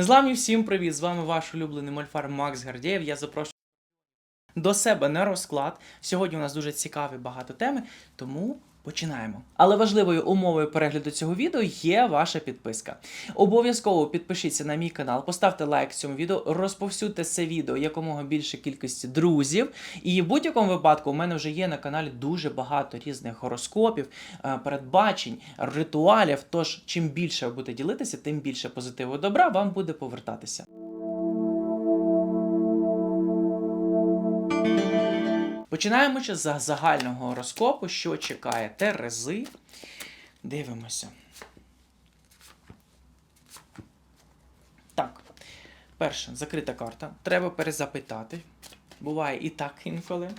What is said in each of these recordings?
Незламні всім привіт! З вами ваш улюблений мольфар Макс Гардєєв. Я запрошую до себе на розклад. Сьогодні у нас дуже цікаві багато теми, тому починаємо. Але важливою умовою перегляду цього відео є ваша підписка. Обов'язково підпишіться на мій канал, поставте лайк цьому відео, розповсюдьте це відео якомога більше кількості друзів. І в будь-якому випадку у мене вже є на каналі дуже багато різних гороскопів, е, передбачень, ритуалів. Тож, чим більше ви будете ділитися, тим більше позитиву добра вам буде повертатися. Починаємо ще з загального гороскопу, що чекає Терези. Дивимося. Так, перше, закрита карта. Треба перезапитати. Буває і так інколи.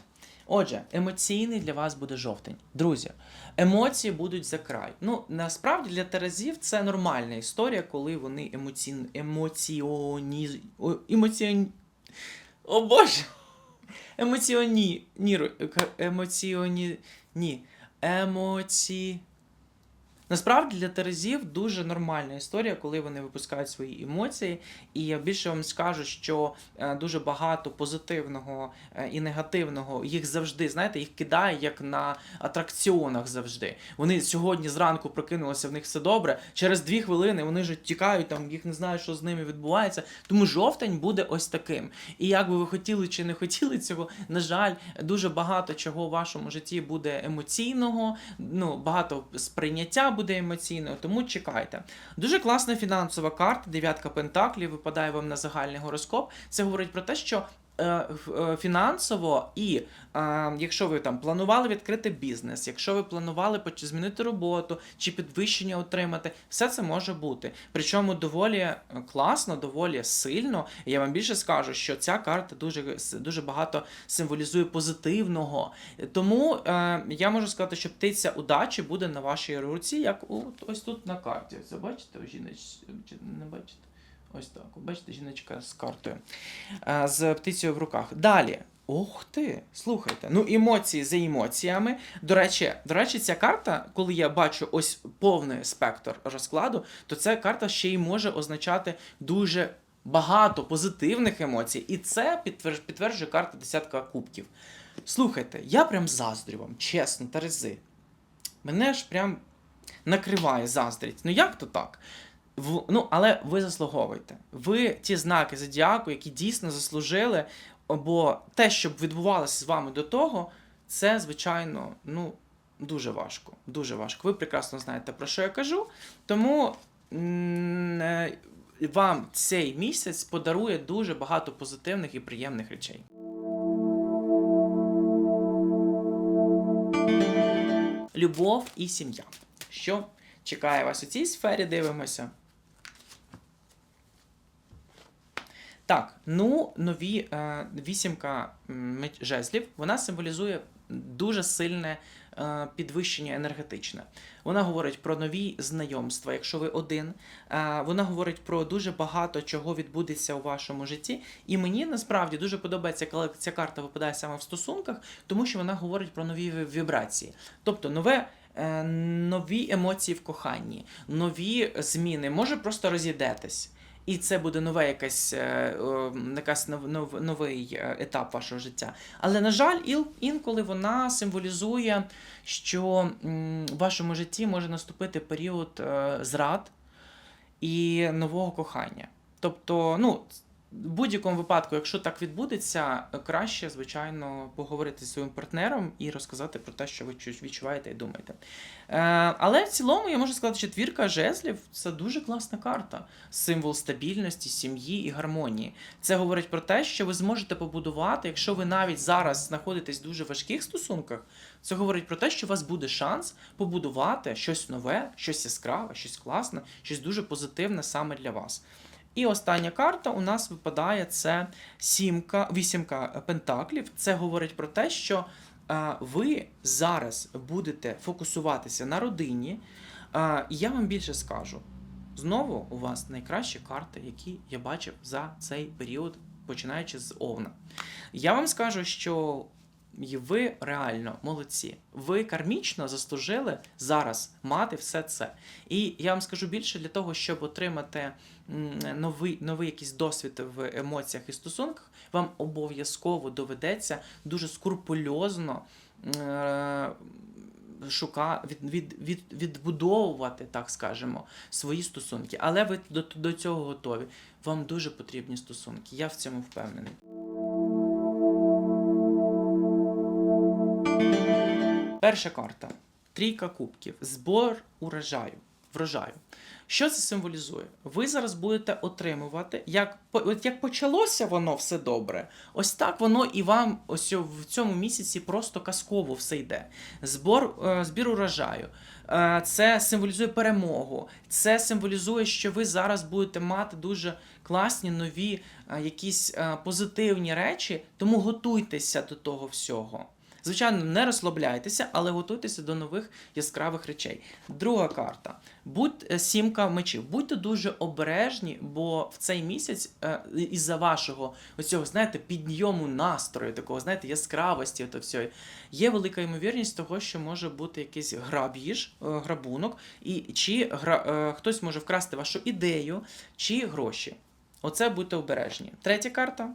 Отже, емоційний для вас буде жовтень. Друзі, емоції будуть за край. Ну, насправді для Терезів це нормальна історія, коли вони емоці... емоціоні... емоціон... О Боже! Емоціоні... ні, Емоціоні... Ні. Емоці... Насправді для Терезів дуже нормальна історія, коли вони випускають свої емоції. І я більше вам скажу, що е, дуже багато позитивного е, і негативного їх завжди, знаєте, їх кидає як на атракціонах завжди. Вони сьогодні зранку прокинулися, в них все добре. Через дві хвилини вони вже тікають, там їх не знають, що з ними відбувається. Тому жовтень буде ось таким. І як би ви хотіли чи не хотіли цього, на жаль, дуже багато чого в вашому житті буде емоційного, ну багато сприйняття буде емоційною, тому чекайте. Дуже класна фінансова карта, дев'ятка пентаклів, випадає вам на загальний гороскоп. Це говорить про те, що. Е, е, Фінансово, і е, якщо ви там планували відкрити бізнес, якщо ви планували змінити роботу чи підвищення отримати, все це може бути. Причому доволі класно, доволі сильно. Я вам більше скажу, що ця карта дуже, дуже багато символізує позитивного. Тому я можу сказати, що птиця удачі буде на вашій руці, як у, ось тут на карті. Це бачите, у жіноч... чи не бачите? Ось так. Бачите, жіночка з картою. Е, з птицею в руках. Далі. Ох ти, слухайте. Ну, емоції за емоціями. До речі, до речі, ця карта, коли я бачу ось повний спектр розкладу, то ця карта ще й може означати дуже багато позитивних емоцій. І це підтверджує, карта десятка кубків. Слухайте, я прям заздрю вам, чесно, Терези. Мене ж прям накриває заздрість. Ну як то так? В, ну, але ви заслуговуєте. Ви ті знаки зодіаку, які дійсно заслужили, бо те, що відбувалося з вами до того, це, звичайно, ну, дуже важко. Дуже важко. Ви прекрасно знаєте, про що я кажу. Тому е, вам цей місяць подарує дуже багато позитивних і приємних речей. Любов і сім'я. Що чекає вас у цій сфері? Дивимося. Так, ну, нові е, вісімка жезлів, вона символізує дуже сильне е, підвищення енергетичне. Вона говорить про нові знайомства, якщо ви один. Е, вона говорить про дуже багато чого відбудеться у вашому житті. І мені насправді дуже подобається, коли ця карта випадає саме в стосунках, тому що вона говорить про нові вібрації. Тобто нове. е, Нові емоції в коханні, нові зміни, може просто розійдетесь. І це буде якась, е, якась нов, новий е, етап вашого життя. Але, на жаль, інколи вона символізує, що в вашому житті може наступити період е, зрад і нового кохання. Тобто, ну, в будь-якому випадку, якщо так відбудеться, краще, звичайно, поговорити зі своїм партнером і розказати про те, що ви чу- відчуваєте і думаєте. Е, але в цілому я можу сказати, четвірка жезлів це дуже класна карта. Символ стабільності, сім'ї і гармонії. Це говорить про те, що ви зможете побудувати, якщо ви навіть зараз знаходитесь в дуже важких стосунках, це говорить про те, що у вас буде шанс побудувати щось нове, щось яскраве, щось класне, щось дуже позитивне саме для вас. І остання карта у нас випадає це сімка, вісімка пентаклів. Це говорить про те, що е, ви зараз будете фокусуватися на родині. Е, я вам більше скажу. Знову у вас найкращі карти, які я бачив за цей період, починаючи з Овна. Я вам скажу, що І ви реально молодці. Ви кармічно заслужили зараз мати все це. І я вам скажу більше для того, щоб отримати новий, новий якийсь досвід в емоціях і стосунках, вам обов'язково доведеться дуже скрупульозно е, шука, від, від, від, відбудовувати, так скажемо, свої стосунки. Але ви до, до цього готові. Вам дуже потрібні стосунки. Я в цьому впевнений. Перша карта. Трійка кубків. Збор урожаю. Врожаю. Що це символізує? Ви зараз будете отримувати, як, от як почалося воно все добре, ось так воно і вам ось в цьому місяці просто казково все йде. Збор, е, збір урожаю. Е, Це символізує перемогу. Це символізує, що ви зараз будете мати дуже класні нові е, якісь позитивні речі, тому готуйтеся до того всього. Звичайно, не розслабляйтеся, але готуйтеся до нових яскравих речей. Друга карта. Будь е, сімка мечів. Будьте дуже обережні, бо в цей місяць е, із-за вашого оцього, знаєте, підйому настрою, такого, знаєте, яскравості, ото всього, є велика ймовірність того, що може бути якийсь грабіж, е, грабунок, і чи гра, хтось може вкрасти вашу ідею, чи гроші. Оце будьте обережні. Третя карта.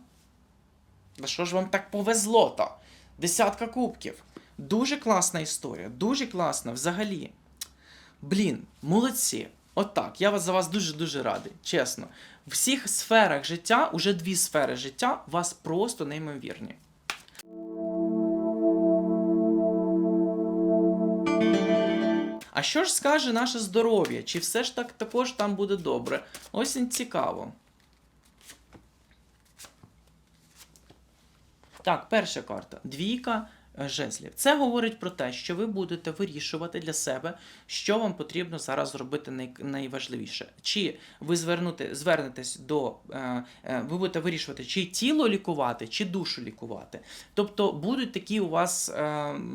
Да що ж вам так повезло то? Десятка кубків. Дуже класна історія, дуже класна взагалі. Блін, молодці. Отак. Я вас за вас дуже-дуже радий, чесно. В всіх сферах життя, уже дві сфери життя, вас просто неймовірні. А що ж скаже наше здоров'я? Чи все ж так також там буде добре? Ось і цікаво. Так, перша карта. Двійка е, жезлів. Це говорить про те, що ви будете вирішувати для себе, що вам потрібно зараз зробити най- найважливіше. Чи ви звернути, звернетесь до. Е, е, ви будете вирішувати, чи тіло лікувати, чи душу лікувати. Тобто будуть такі у вас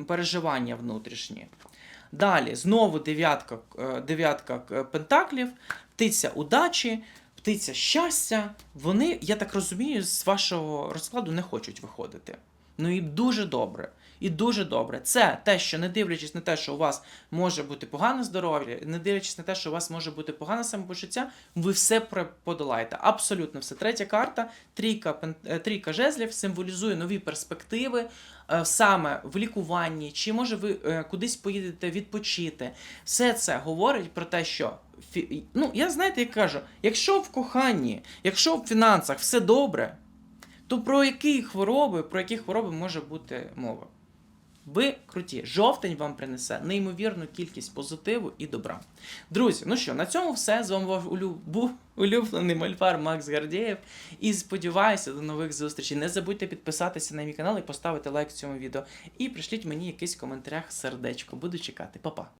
переживання внутрішні. Далі, знову дев'ятка, дев'ятка пентаклів, птиця удачі, птиця щастя. Вони, я так розумію, з вашого розкладу не хочуть виходити. Ну і дуже добре. І дуже добре. Це те, що не дивлячись на те, що у вас може бути погане здоров'я, не дивлячись на те, що у вас може бути погане самопочуття, ви все подолаєте. Абсолютно все. Третя карта, трійка, е, трійка жезлів, символізує нові перспективи е, саме в лікуванні, чи може ви е, кудись поїдете відпочити. Все це говорить про те, що ну, я знаєте, як кажу, якщо в коханні, якщо в фінансах все добре, то про які хвороби, про які хвороби може бути мова? Ви круті. Жовтень вам принесе неймовірну кількість позитиву і добра. Друзі, ну що, на цьому все. З вами був улюблений мальфар Макс Гардієв. І сподіваюся до нових зустрічей. Не забудьте підписатися на мій канал і поставити лайк цьому відео. І пришліть мені якийсь в коментарях сердечко. Буду чекати. Па-па.